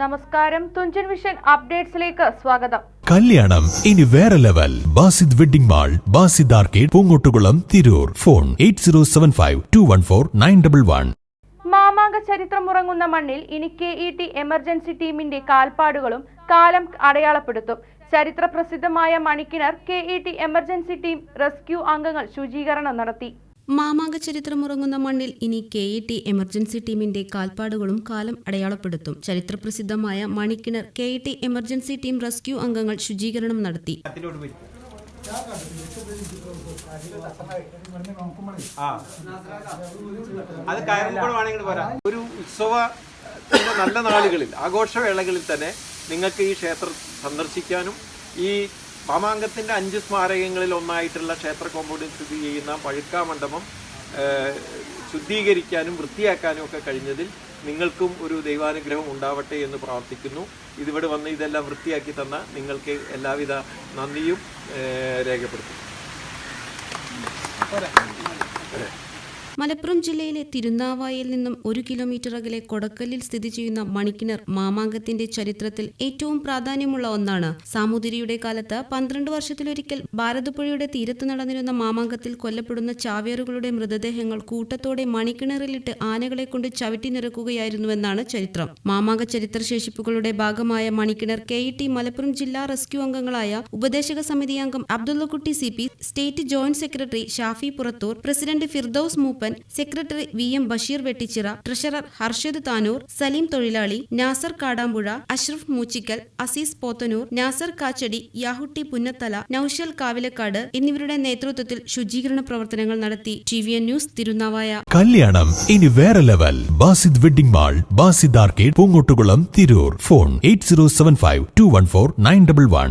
നമസ്കാരം. തുഞ്ചൻ വിഷൻ അപ്ഡേറ്റ്സിലേക്ക് സ്വാഗതം. കല്യാണം. ഇനി വേറെ level. Basid wedding mall Basid arcade Poongottukulam Tirur. Phone eight zero seven five two one four nine double one. മാമാങ്ക ചരിത്രമുറങ്ങുന്ന മണ്ണിൽ ഇനി കെ ഇ ടി എമർജൻസി ടീമിന്റെ കാൽപ്പാടുകളും കാലം അടയാളപ്പെടുത്തും. ചരിത്ര പ്രസിദ്ധമായ Manikkinar K E T emergency team rescue അംഗങ്ങൾ ശുചീകരണം നടത്തി. മാമാങ്ക ചരിത്രമുറങ്ങുന്ന മണ്ണിൽ ഇനി കെ ഇ ടി എമർജൻസി ടീമിന്റെ കാൽപ്പാടുകളും കാലം അടയാളപ്പെടുത്തും. ചരിത്രപ്രസിദ്ധമായ Manikkinar K E T emergency team rescue അംഗങ്ങൾ ശുചീകരണം നടത്തി. ഒരു ഉത്സവ നല്ല നാളുകളിൽ ആഘോഷവേളകളിൽ തന്നെ നിങ്ങൾക്ക് ഈ ക്ഷേത്രം സന്ദർശിക്കാനും ഈ മാമാങ്കത്തിന്റെ അഞ്ച് സ്മാരകങ്ങളിൽ ഒന്നായിട്ടുള്ള ക്ഷേത്ര കോമ്പൗണ്ടിൽ സ്ഥിതി ചെയ്യുന്ന പഴുക്കാ മണ്ഡപം ശുദ്ധീകരിക്കാനും വൃത്തിയാക്കാനും ഒക്കെ കഴിഞ്ഞതിൽ നിങ്ങൾക്കും ഒരു ദൈവാനുഗ്രഹം ഉണ്ടാവട്ടെ എന്ന് പ്രാർത്ഥിക്കുന്നു. ഇതിവിടെ വന്ന് ഇതെല്ലാം വൃത്തിയാക്കി തന്ന നിങ്ങൾക്ക് എല്ലാവിധ നന്ദിയും രേഖപ്പെടുത്തും രേഖപ്പെടുത്തുന്നു. മലപ്പുറം ജില്ലയിലെ തിരുനാവായിൽ നിന്നും ഒരു കിലോമീറ്റർ അകലെ കൊടക്കല്ലിൽ സ്ഥിതി ചെയ്യുന്ന മണിക്കിണർ മാമാങ്കത്തിന്റെ ചരിത്രത്തിൽ ഏറ്റവും പ്രാധാന്യമുള്ള ഒന്നാണ്. സാമൂതിരിയുടെ കാലത്ത് പന്ത്രണ്ട് വർഷത്തിലൊരിക്കൽ ഭാരതപ്പുഴയുടെ തീരത്ത് നടന്നിരുന്ന മാമാങ്കത്തിൽ കൊല്ലപ്പെടുന്ന ചാവേറുകളുടെ മൃതദേഹങ്ങൾ കൂട്ടത്തോടെ മണിക്കിണറിലിട്ട് ആനകളെ കൊണ്ട് ചവിട്ടി നിറക്കുകയായിരുന്നുവെന്നാണ് ചരിത്രം. മാമാങ്ക ചരിത്രശേഷിപ്പുകളുടെ ഭാഗമായ മണിക്കിണർ കെ ടി മലപ്പുറം ജില്ലാ റെസ്ക്യൂ അംഗങ്ങളായ ഉപദേശക സമിതി അംഗം Abdullakutty C state joint secretary Shafi Purathur president Firdous Mooppan secretary V M Basheer Vettichira treasurer Harshad Tanur Saleem തൊഴിലാളി നാസർ കാടാമ്പുഴ അഷ്റഫ് മൂച്ചിക്കൽ അസീസ് പോത്തനൂർ നാസർ കാച്ചടി യാഹുട്ടി പുന്നത്തല നൌഷൽ കാവിലക്കാട് എന്നിവരുടെ നേതൃത്വത്തിൽ ശുചീകരണ പ്രവർത്തനങ്ങൾ നടത്തി. T V N news Tirunavaya. കല്യാണം ഇനി വേറെ level. Basid wedding mall Basid arcade Poongottukulam Tirur. Phone eight zero seven five two one four nine double one.